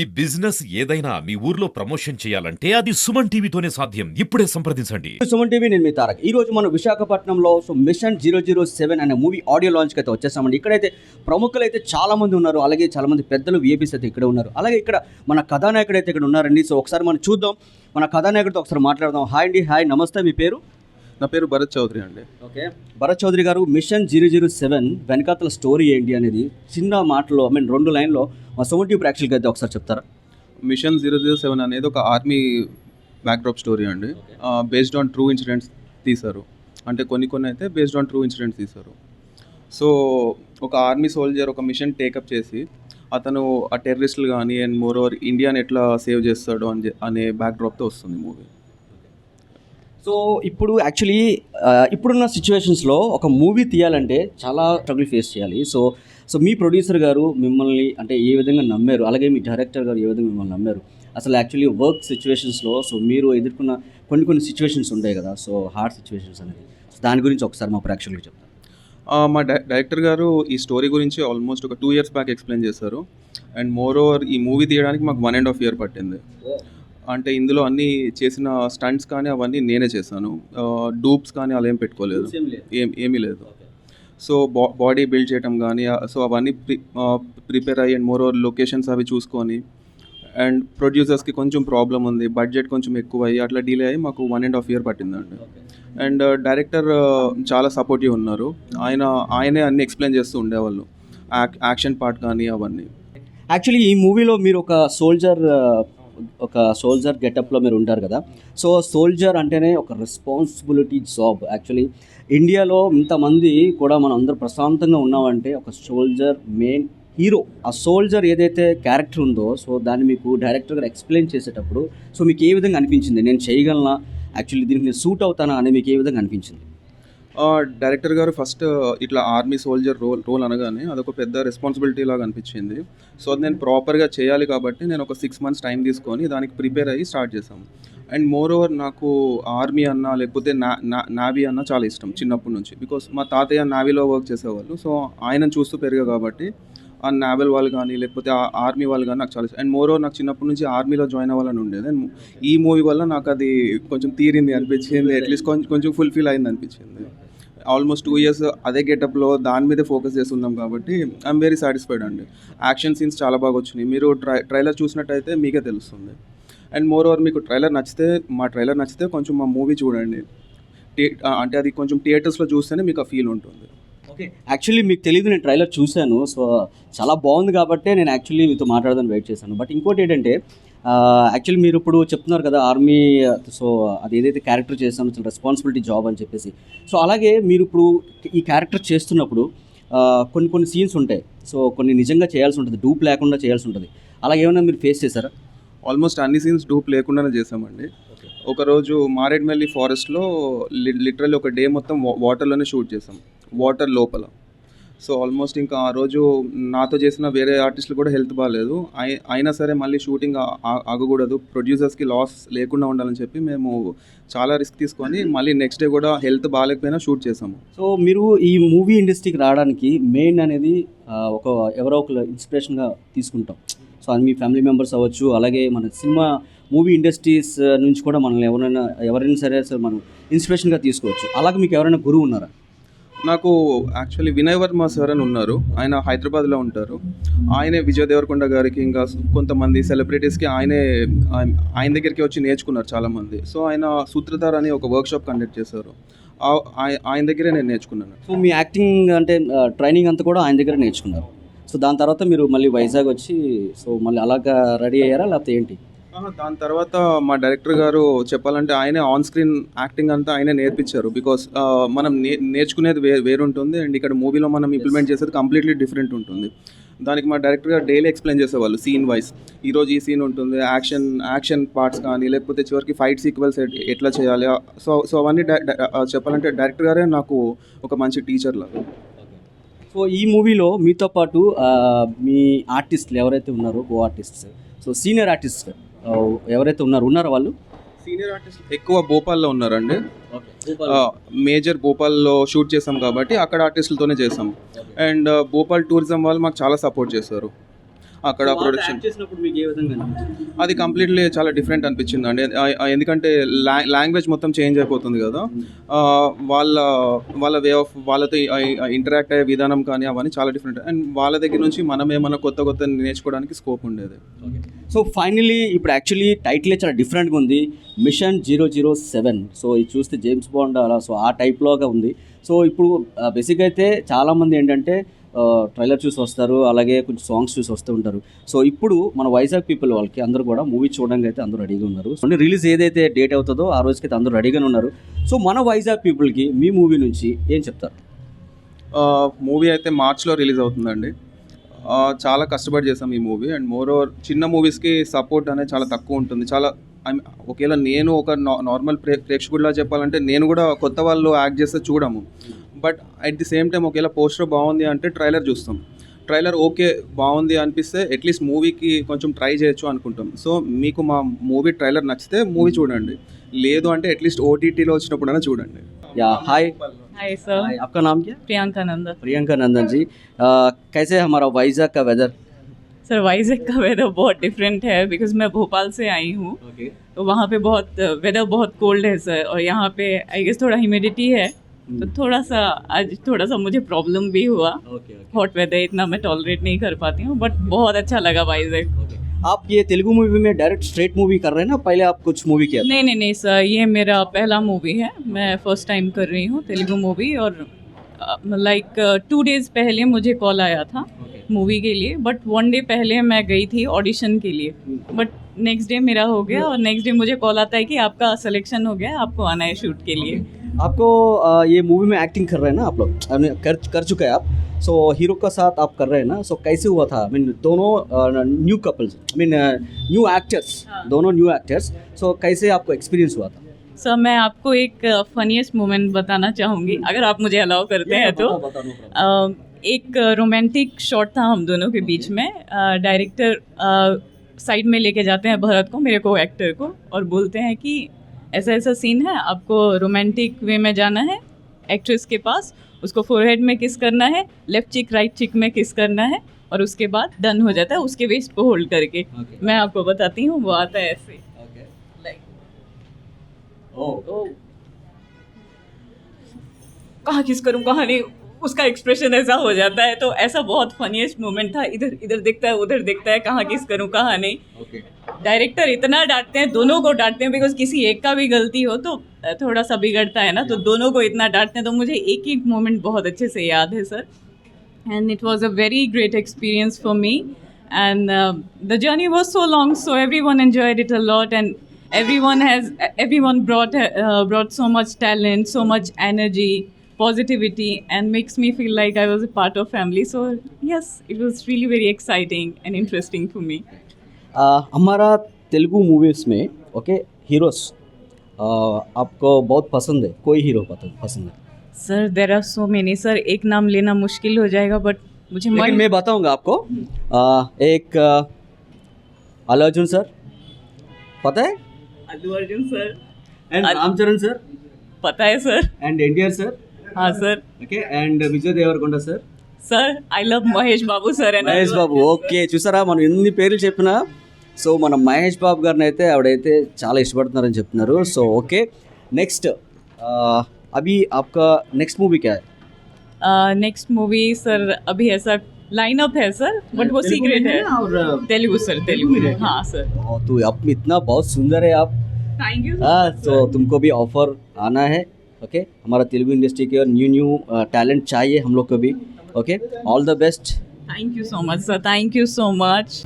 ఈ బిజినెస్ ఏదైనా మీ ఊర్లో ప్రమోషన్ చేయాలంటే అది సుమన్ టీవీతోనే సాధ్యం. ఇప్పుడే సంప్రదించండి. సుమన్ టీవీ నేను మీ తారక్. ఈ రోజు మనం విశాఖపట్నంలో so mission zero zero seven అనే మూవీ ఆడియో లాంచ్ అయితే వచ్చేసామండి. ఇక్కడైతే ప్రముఖులు అయితే చాలా మంది ఉన్నారు. అలాగే చాలా మంది పెద్దలు విఏపీస్ అయితే ఇక్కడ ఉన్నారు. అలాగే ఇక్కడ మన కథానాయకుడు అయితే ఇక్కడ ఉన్నారండి. సో ఒకసారి మనం చూద్దాం. మన కథానాయకుడితో ఒకసారి మాట్లాడదాం. హాయ్ అండి. హాయ్. నమస్తే. మీ పేరు? నా పేరు భరత్ చౌదరి అండి. Okay. Bharat Chowdary garu mission zero zero seven వెనకాతల స్టోరీ ఏంటి అనేది చిన్న మాటలో ఐ మీన్ రెండు లైన్లో మా సుమన్ టీవీ ప్రేక్షకులకి అయితే ఒకసారి చెప్తారా? మిషన్ జీరో జీరో సెవెన్ అనేది ఒక ఆర్మీ బ్యాక్డ్రాప్ స్టోరీ అండి. బేస్డ్ ఆన్ ట్రూ ఇన్సిడెంట్స్ తీశారు. అంటే కొన్ని కొన్ని అయితే బేస్డ్ ఆన్ ట్రూ ఇన్సిడెంట్స్ తీశారు. సో ఒక ఆర్మీ సోల్జర్ ఒక మిషన్ టేకప్ చేసి అతను ఆ టెర్రరిస్టులు కానీ అండ్ మోర్ ఓవర్ ఇండియాని ఎట్లా సేవ్ చేస్తాడు అని అనే బ్యాక్డ్రాప్తో వస్తుంది మూవీ సో ఇప్పుడు యాక్చువల్లీ ఇప్పుడున్న సిచ్యువేషన్స్లో ఒక మూవీ తీయాలంటే చాలా స్ట్రగుల్ ఫేస్ చేయాలి. సో సో మీ ప్రొడ్యూసర్ గారు మిమ్మల్ని అంటే ఏ విధంగా నమ్మారు? అలాగే మీ డైరెక్టర్ గారు ఏ విధంగా మిమ్మల్ని నమ్మారు? అసలు యాక్చువల్లీ వర్క్ సిచ్యువేషన్స్లో సో మీరు ఎదుర్కొన్న కొన్ని కొన్ని సిచ్యువేషన్స్ ఉంటాయి కదా సో హార్డ్ సిచ్యువేషన్స్ అనేది. సో దాని గురించి ఒకసారి మా ప్రేక్షకులకు చెప్తాను మా డై- డైరెక్టర్ గారు ఈ స్టోరీ గురించి ఆల్మోస్ట్ ఒక టూ ఇయర్స్ బ్యాక్ ఎక్స్ప్లెయిన్ చేశారు. అండ్ మోర్ ఓవర్ ఈ మూవీ తీయడానికి మాకు వన్ అండ్ హాఫ్ ఇయర్ పట్టింది. అంటే ఇందులో అన్ని చేసిన స్టంట్స్ కానీ అవన్నీ నేనే చేశాను. డూప్స్ కానీ అలా ఏం పెట్టుకోలేదు. ఏం ఏమీ లేదు. సో బా బాడీ బిల్డ్ చేయడం కానీ సో అవన్నీ ప్రి ప్రిపేర్ అయ్యి అండ్ మోర్ ఓవర్ లొకేషన్స్ అవి చూసుకొని అండ్ ప్రొడ్యూసర్స్కి కొంచెం ప్రాబ్లం ఉంది బడ్జెట్ కొంచెం ఎక్కువ అయ్యి అట్లా డిలే అయ్యి మాకు వన్ అండ్ హాఫ్ ఇయర్ పట్టిందండి. అండ్ డైరెక్టర్ చాలా సపోర్టివ్ ఉన్నారు. ఆయన ఆయనే అన్ని ఎక్స్ప్లెయిన్ చేస్తూ ఉండేవాళ్ళు. యాక్ యాక్షన్ పార్ట్ కానీ అవన్నీ. యాక్చువల్లీ ఈ మూవీలో మీరు ఒక సోల్జర్ ఒక సోల్జర్ గెటప్లో మీరు ఉంటారు కదా. సో సోల్జర్ అంటేనే ఒక రెస్పాన్సిబిలిటీ జాబ్ యాక్చువల్లీ ఇండియాలో ఇంతమంది కూడా మనం అందరూ ప్రశాంతంగా ఉన్నామంటే ఒక సోల్జర్ మెయిన్ హీరో ఆ సోల్జర్ ఏదైతే క్యారెక్టర్ ఉందో సో దాన్ని మీకు డైరెక్టర్ గారు ఎక్స్ప్లెయిన్ చేసేటప్పుడు సో మీకు ఏ విధంగా అనిపించింది? నేను చేయగలనా? యాక్చువల్లీ దీనికి నేను సూట్ అవుతానా? అని మీకు ఏ విధంగా అనిపించింది? డైరెక్టర్ గారు ఫస్ట్ ఇట్లా ఆర్మీ సోల్జర్ రోల్ రోల్ అనగానే అదొక పెద్ద రెస్పాన్సిబిలిటీ లాగా అనిపించింది. సో అది నేను ప్రాపర్గా చేయాలి కాబట్టి నేను ఒక సిక్స్ మంత్స్ టైం తీసుకొని దానికి ప్రిపేర్ అయ్యి స్టార్ట్ చేశాము అండ్ మోర్ ఓవర్ నాకు ఆర్మీ అన్న లేకపోతే నా నావీ అన్న చాలా ఇష్టం చిన్నప్పటి నుంచి. బికాస్ మా తాతయ్య నావీలో వర్క్ చేసేవాళ్ళు. సో ఆయనను చూస్తూ పెరిగా కాబట్టి ఆ నావెల్ వాళ్ళు కానీ లేకపోతే ఆ ఆర్మీ వాళ్ళు కానీ నాకు చాలా ఇష్టం. అండ్ మోర్ ఓవర్ నాకు చిన్నప్పటి నుంచి ఆర్మీలో జాయిన్ అవ్వాలని ఉండేది. అండ్ ఈ మూవీ వల్ల నాకు అది కొంచెం తీరింది అనిపించింది. అట్లీస్ట్ కొంచెం కొంచెం ఫుల్ఫిల్ అయింది అనిపించింది. ఆల్మోస్ట్ టూ ఇయర్స్ అదే గెటప్లో దాని మీదే ఫోకస్ చేస్తున్నాం కాబట్టి ఐఎమ్ వెరీ సాటిస్ఫైడ్ అండి. యాక్షన్ సీన్స్ చాలా బాగా వచ్చినాయి. మీరు ట్రై ట్రైలర్ చూసినట్టయితే మీకే తెలుస్తుంది. అండ్ మోర్ ఓవర్ మీకు ట్రైలర్ నచ్చితే మా ట్రైలర్ నచ్చితే కొంచెం మా మూవీ చూడండి. అంటే అది కొంచెం థియేటర్స్లో చూస్తేనే మీకు ఆ ఫీల్ ఉంటుంది. ఓకే. యాక్చువల్లీ మీకు తెలియదు నేను ట్రైలర్ చూశాను. సో చాలా బాగుంది కాబట్టే నేను యాక్చువల్లీ మీతో మాట్లాడదాన్ని వెయిట్ చేశాను. బట్ ఇంకోటి ఏంటంటే యాక్చువల్లీ మీరు ఇప్పుడు చెప్తున్నారు కదా ఆర్మీ సో అది ఏదైతే క్యారెక్టర్ చేస్తానో చాలా రెస్పాన్సిబిలిటీ జాబ్ అని చెప్పేసి. సో అలాగే మీరు ఇప్పుడు ఈ క్యారెక్టర్ చేస్తున్నప్పుడు కొన్ని కొన్ని సీన్స్ ఉంటాయి. సో కొన్ని నిజంగా చేయాల్సి ఉంటుంది డూప్ లేకుండా చేయాల్సి ఉంటుంది. అలాగే ఏమైనా మీరు ఫేస్ చేశారా? ఆల్మోస్ట్ అన్ని సీన్స్ డూప్ లేకుండానే చేసామండి ఒకరోజు మారేడ్మల్లి ఫారెస్ట్లో లిటరల్లీ ఒక డే మొత్తం వాటర్లోనే షూట్ చేసాం వాటర్ లోపల. సో ఆల్మోస్ట్ ఇంకా ఆ రోజు నాతో చేసిన వేరే ఆర్టిస్టులు కూడా హెల్త్ బాగాలేదు. అయినా సరే మళ్ళీ షూటింగ్ ఆగకూడదు. ప్రొడ్యూసర్స్కి లాస్ లేకుండా ఉండాలని చెప్పి మేము చాలా రిస్క్ తీసుకొని మళ్ళీ నెక్స్ట్ డే కూడా హెల్త్ బాగాలేకపోయినా షూట్ చేసాము సో మీరు ఈ మూవీ ఇండస్ట్రీకి రావడానికి మెయిన్ అనేది ఒక ఎవరో ఒక ఇన్స్పిరేషన్గా తీసుకుంటాం. సో అది మీ ఫ్యామిలీ మెంబర్స్ అవ్వచ్చు అలాగే మన సినిమా మూవీ ఇండస్ట్రీస్ నుంచి కూడా మనల్ని ఎవరైనా ఎవరైనా సరే సరే మనం ఇన్స్పిరేషన్గా తీసుకోవచ్చు. అలాగే మీకు ఎవరైనా గురువు ఉన్నారా? నాకు యాక్చువల్లీ వినయ్ వర్మ సార్ అని ఉన్నారు. ఆయన హైదరాబాద్లో ఉంటారు. ఆయనే విజయ్ దేవరకొండ గారికి ఇంకా కొంతమంది సెలబ్రిటీస్కి ఆయనే ఆయన- ఆయన దగ్గరికి వచ్చి నేర్చుకున్నారు చాలామంది. సో ఆయన సూత్రధార్ అని ఒక వర్క్షాప్ కండక్ట్ చేశారు. ఆయన దగ్గరే నేను నేర్చుకున్నాను. సో మీ యాక్టింగ్ అంటే ట్రైనింగ్ అంతా కూడా ఆయన దగ్గర నేర్చుకున్నారు. సో దాని తర్వాత మీరు మళ్ళీ వైజాగ్ వచ్చి సో మళ్ళీ అలాగా రెడీ అయ్యారా? లేకపోతే ఏంటి? దాని తర్వాత మా డైరెక్టర్ గారు చెప్పాలంటే ఆయనే ఆన్ స్క్రీన్ యాక్టింగ్ అంతా ఆయనే నేర్పించారు బికాస్ మనం నే నేర్చుకునేది వే వేరుంటుంది అండ్ ఇక్కడ మూవీలో మనం ఇంప్లిమెంట్ చేసేది కంప్లీట్లీ డిఫరెంట్ ఉంటుంది. దానికి మా డైరెక్టర్ గారు డైలీ ఎక్స్ప్లెయిన్ చేసేవాళ్ళు సీన్ వైజ్ ఈరోజు ఈ సీన్ ఉంటుంది యాక్షన్ యాక్షన్ పార్ట్స్ కానీ లేకపోతే చివరికి ఫైట్ సీక్వెల్స్ ఎట్లా చేయాలి? సో సో అవన్నీ చెప్పాలంటే డైరెక్టర్ గారే నాకు ఒక మంచి టీచర్ లాగా. సో ఈ మూవీలో మీతో పాటు మీ ఆర్టిస్టులు ఎవరైతే ఉన్నారో co artists so senior artist ఎవరైతే ఉన్నారో ఉన్నారో వాళ్ళు? సీనియర్ ఆర్టిస్ట్ ఎక్కువ భోపాల్లో ఉన్నారండి. మేజర్ భోపాల్లో షూట్ చేసాం కాబట్టి అక్కడ ఆర్టిస్టులతోనే చేసాం. అండ్ భోపాల్ టూరిజం వాళ్ళు మాకు చాలా సపోర్ట్ చేశారు. అక్కడ ప్రొడక్షన్ చేసినప్పుడు మీకు ఏ విధంగా అనిపించింది? అది కంప్లీట్లీ చాలా డిఫరెంట్ అనిపించింది అండి. ఎందుకంటే లాంగ్వేజ్ మొత్తం చేంజ్ అయిపోతుంది కదా. వాళ్ళ వాళ్ళ వే ఆఫ్ వాళ్ళతో ఇంటరాక్ట్ అయ్యే విధానం కానీ అవన్నీ చాలా డిఫరెంట్ అండ్ వాళ్ళ దగ్గర నుంచి మనం ఏమైనా కొత్త కొత్త నేర్చుకోవడానికి స్కోప్ ఉండేది. సో ఫైనలీ ఇప్పుడు యాక్చువల్లీ టైటిలే చాలా డిఫరెంట్గా ఉంది. Mission zero zero seven so ఇది చూస్తే జేమ్స్ బాండ్ అలా సో ఆ టైప్లోగా ఉంది. సో ఇప్పుడు బేసిక్ అయితే చాలామంది ఏంటంటే ట్రైలర్ చూసి వస్తారు అలాగే కొంచెం సాంగ్స్ చూసి వస్తూ ఉంటారు. సో ఇప్పుడు మన వైజాగ్ పీపుల్ వాళ్ళకి అందరూ కూడా మూవీ చూడడానికి అయితే అందరూ రెడీగా ఉన్నారు. సో రిలీజ్ ఏదైతే డేట్ అవుతుందో ఆ రోజుకి అయితే అందరూ రెడీగానే ఉన్నారు. సో మన వైజాగ్ పీపుల్కి మీ మూవీ నుంచి ఏం చెప్తారు? మూవీ అయితే మార్చ్లో రిలీజ్ అవుతుందండి. చాలా కష్టపడి చేసాం ఈ మూవీ అండ్ మోర్ ఓవర్ చిన్న మూవీస్కి సపోర్ట్ అనేది చాలా తక్కువ ఉంటుంది. చాలా ఐ ఒకవేళ నేను ఒక నార్మల్ ప్రే ప్రేక్షకుడిలా చెప్పాలంటే నేను కూడా కొత్త వాళ్ళు యాక్ట్ చేస్తే చూడము. but at the same time ఒకవేళ పోస్టర్ బాగుంది అంటే ట్రైలర్ చూస్తాం ట్రైలర్ ఓకే బాగుంది అనిపిస్తే అట్లీస్ట్ మూవీకి కొంచెం ట్రై చేయొచ్చు అనుకుంటాం సో మీకు మా మూవీ ట్రైలర్ నచ్చితే మూవీ చూడండి లేదు అంటే అట్లీస్ట్ ఓటీటీలో వచ్చినప్పుడైనా చూడండి yeah hi hi sir hi आपका नाम क्या प्रियंका नंदा प्रियंका नंदन जी अ, कैसे है हमारा वाइजैग का वेदर सर वाइजैक का वेदर बहुत डिफरेंट है बिकॉज मैं भोपाल से आई हूँ ओके तो वहाँ पे बहुत वेदर बहुत कोल्ड है सर और यहाँ पे आई गेस थोड़ा ह्यूमिडिटी है तो थोड़ा सा आज थोड़ा सा मुझे प्रॉब्लम भी हुआ। हॉट वेदर इतना मैं टॉलरेट नहीं कर पाती हूँ बट बहुत अच्छा लगा वाइजैक ओके आप ये तेलुगु मूवी में डायरेक्ट स्ट्रेट मूवी कर रहे हैं ना? पहले आप कुछ मूवी किया नहीं नहीं नहीं सर ये मेरा पहला मूवी है। मैं फ़र्स्ट टाइम कर रही हूँ तेलुगु मूवी और लाइक टू डेज़ पहले मुझे कॉल आया था मूवी के लिए बट वन डे पहले मैं गई थी ऑडिशन के लिए। बट नेक्स्ट डे मेरा हो गया और नेक्स्ट डे मुझे कॉल आता है कि आपका सिलेक्शन हो गया आपको आना है शूट के लिए। आपको ये मूवी में एक्टिंग कर रहे हैं ना आप लोग? कर कर चुके हैं आप। सो हीरो का साथ आप कर रहे हैं ना? सो कैसे हुआ था? आई मीन दोनों new couples I mean new actors. दोनों न्यू एक्टर्स सो कैसे आपको एक्सपीरियंस हुआ था? सर so, मैं आपको एक फनीस्ट मोमेंट बताना चाहूँगी। अगर आप मुझे अलाउ करते हैं तो। एक रोमांटिक शॉट था हम दोनों के बीच में। डायरेक्टर साइड में लेके जाते हैं भरत को मेरे को एक्टर को और बोलते हैं कि ऐसा ऐसा सीन है। आपको रोमांटिक वे में जाना है एक्ट्रेस के पास उसको फोरहेड में किस करना है लेफ़्ट चिक राइट चिक में किस करना है और उसके बाद डन हो जाता है उसके वेस्ट को होल्ड करके। Okay. मैं आपको बताती हूँ वो आता है ऐसे। लाइक ओ कहाँ किस करूँ कहाँ नहीं? उसका एक्सप्रेशन ऐसा हो जाता है। तो ऐसा बहुत फनीस्ट मोमेंट था। इधर इधर देखता है उधर देखता है कहाँ किस करूँ कहाँ नहीं। ओके डायरेक्टर इतना डांटते हैं, दोनों को डांटते हैं बिकॉज़ किसी एक का भी गलती हो तो थोड़ा सा बिगड़ता है ना तो दोनों को इतना डांटते हैं तो मुझे एक एक मोमेंट बहुत अच्छे से याद है sir and it was a very great experience for me and the journey was so long so everyone enjoyed it a lot and everyone has everyone brought brought so much talent so much energy positivity and makes me feel like I was a part of family so yes it was really very exciting and interesting for me हमारा Telugu movies में okay heroes आ, आपको बहुत पसंद है कोई hero पसंद पसंद है sir there are so many sir एक नाम लेना मुश्किल हो जाएगा बट मुझे लेकिन मन मैं बताऊंगा आपको आ, एक आ, अल्लू अर्जुन सर पता है Allu Arjun sir and Al- Ramcharan sir पता है सर एंड एनटीआर सर हाँ sir okay and Vijay Devarakonda sir sir I love Mahesh Babu sir and Mahesh Allu Babu okay చూసారా మనం ఎన్ని పేర్లు చెప్పినా సో మన మహేష్ బాబు గారిని అయితే ఆవిడైతే చాలా ఇష్టపడుతున్నారని చెప్తున్నారు సో ఓకే నెక్స్ట్ అభి ఆప్కా నెక్స్ట్ మూవీ క్యా नेक्स्ट मूवी सर अभी ऐसा लाइनअप है सर बट वो सीक्रेट है तेलुगु सर तेलुगु हाँ सर तो आप इतना बहुत सुंदर है आप थैंक यू हाँ तो तुमको भी ऑफर आना है ओके हमारा तेलुगु इंडस्ट्री के न्यू न्यू टैलेंट चाहिए हम लोग को भी okay all the best thank you so much sir thank you so much